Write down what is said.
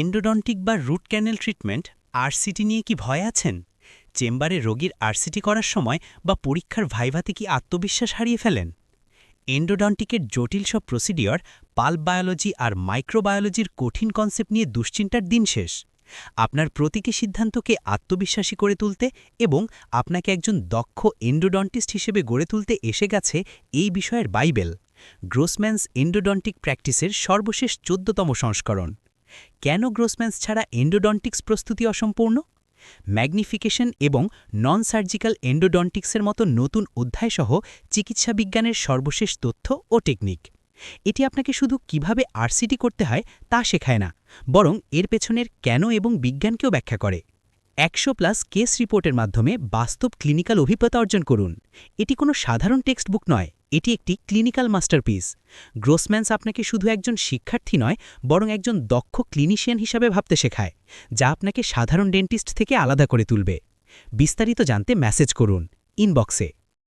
এন্ডোডন্টিক বা root canal treatment RCT নিয়ে কি ভয় আছেন? চেম্বারে রোগীর আরসিটি করার সময় বা পরীক্ষার ভাইভাতে কি আত্মবিশ্বাস হারিয়ে ফেলেন? এন্ডোডন্টিকের জটিল সব প্রসিডিওর পাল্প বায়োলজি আর মাইক্রোবায়োলজির কঠিন কনসেপ্ট নিয়ে দুশ্চিন্তার দিন শেষ। আপনার প্রতীকী সিদ্ধান্তকে আত্মবিশ্বাসী করে তুলতে এবং আপনাকে একজন দক্ষ এন্ডোডন্টিস্ট হিসেবে গড়ে তুলতে এসে গেছে এই বিষয়ের বাইবেল। গ্রোসম্যানস এন্ডোডন্টিক প্র্যাকটিসের সর্বশেষ চোদ্দতম সংস্করণ। কেন গ্রোসম্যান্স ছাড়া এন্ডোডন্টিক্স প্রস্তুতি অসম্পূর্ণ? ম্যাগনিফিকেশন এবং নন সার্জিক্যাল এন্ডোডন্টিক্সের মতো নতুন অধ্যায়সহ চিকিৎসা বিজ্ঞানের সর্বশেষ তথ্য ও টেকনিক এটি আপনাকে শুধু কীভাবে আরসিটি করতে হয় তা শেখায় না, বরং এর পেছনের কেন এবং বিজ্ঞানকেও ব্যাখ্যা করে। একশো প্লাস কেস রিপোর্টের মাধ্যমে বাস্তব ক্লিনিক্যাল অভিজ্ঞতা অর্জন করুন। এটি কোনো সাধারণ টেক্সট বুক নয়। এটি একটি ক্লিনিক্যাল মাস্টারপিস গ্রোসম্যান্স আপনাকে শুধু একজন শিক্ষার্থী নয়, বরং একজন দক্ষ ক্লিনিশিয়ান হিসাবে ভাবতে শেখায়, যা আপনাকে সাধারণ ডেন্টিস্ট থেকে আলাদা করে তুলবে। বিস্তারিত জানতে মেসেজ করুন ইনবক্সে